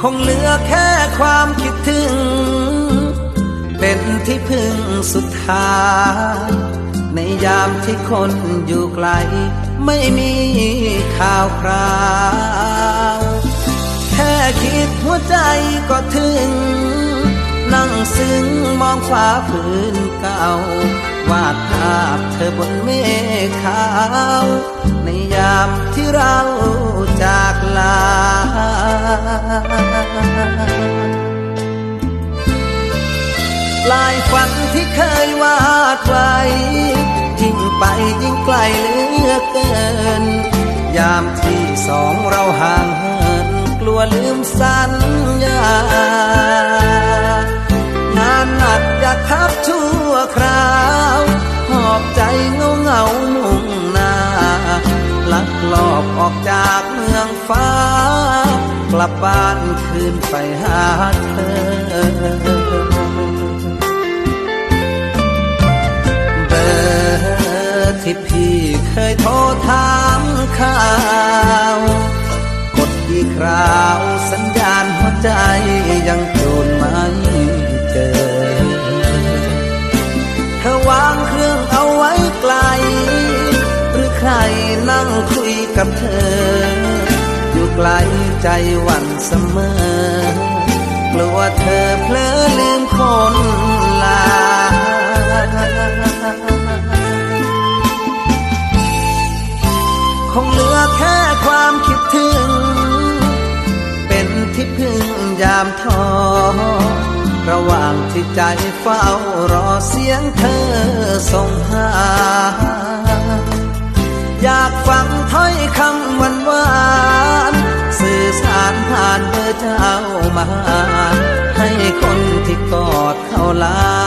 คงเหลือแค่ความคิดถึง เป็นที่พึ่งสุดท้ายในยามที่คนอยู่ไกล ไม่มีข่าวคราว แค่คิดหัวใจก็ถึง นั่งซึ้งมองฟ้าพื้นเก่าวาดภาพเธอบนเมฆขาว ในยามที่เรา ลายฝันที่เคยวาดไว้ยิ่งไปยิ่งไกลเหลือเกิน ยามที่สองเราห่างเหินกลัวลืมสัญญางานหนักอยากทับชั่วคราวหอบใจเงาเงามุ่งหน้าลักลอบออกจากเมืองฟ้า ลับบ้านคืนไปหาเธอ เบอร์ที่พี่เคยโทรถามข่าว กดกี่คราวสัญญาณหัวใจยังโจนไม่เจอ เธอวางเครื่องเอาไว้ไกล หรือใครนั่งคุยกับเธอ ไกลใจหวั่นเสมอ กลัวเธอเพลอลืมคนลา คงเหลือแค่ความคิดถึง เป็นที่พึ่งยามท้อระหว่างที่ใจเฝ้ารอเสียงเธอส่งหาานผ่านเบอร์เจ้ามา ให้คนที่กอดเขาลา